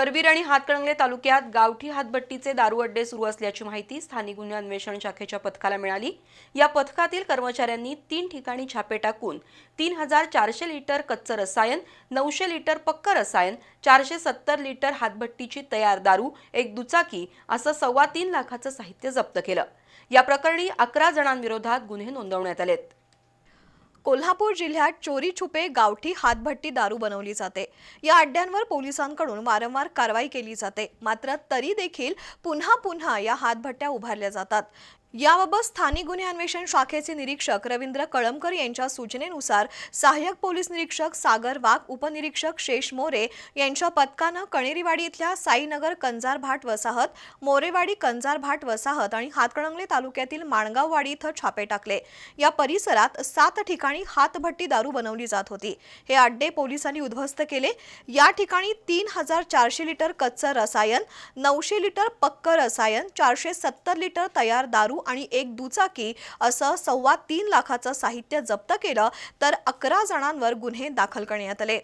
करवीर आणि हातकणंगले तालुक्यात गावठी हातभट्टीचे दारू अड्डे सुरू असल्याची माहिती स्थानिक गुन्हे अन्वेषण शाखेच्या पथकाला मिळाली. या पथकातील कर्मचाऱ्यांनी तीन ठिकाणी छापे टाकून तीन हजार चारशे लिटर कच्चं रसायन नऊशे लिटर पक्क रसायन चारशे सत्तर लिटर हातभट्टीची तयार दारू एक दुचाकी असं सव्वा तीन लाखाचं साहित्य जप्त केलं. या प्रकरणी अकरा जणांविरोधात गुन्हे नोंदवण्यात आलेत. कोल्हापूर जिल्ह्यात चोरी छुपे गावठी हातभट्टी दारू बनवली जाते. या अड्ड्यांवर पोलिसांकडून वारंवार कारवाई केली जाते. मात्र तरी देखील पुन्हा पुन्हा या हातभट्ट्या उभारल्या जातात. याबाबत स्थानिक गुन्हे अन्वेषण शाखेचे निरीक्षक रवींद्र कळमकर यांच्या सूचनेनुसार सहाय्यक पोलीस निरीक्षक सागर वाघ उपनिरीक्षक शेष मोरे यांच्या पथकानं कणेरीवाडी इथल्या साईनगर कंजार भाट वसाहत मोरेवाडी कंजार भाट वसाहत आणि हातकणंगले तालुक्यातील माणगाववाडी इथं छापे टाकले. या परिसरात सात ठिकाणी हातभट्टी दारू बनवली जात होती. हे अड्डे पोलिसांनी उद्ध्वस्त केले. या ठिकाणी तीन हजार चारशे लिटर कच्चं रसायन नऊशे लिटर पक्क रसायन चारशे सत्तर लिटर तयार दारू आणि एक दुचाकी असं सव्वा तीन लाखाचं साहित्य जप्त केलं तर अकरा जणांवर गुन्हे दाखल करण्यात आले.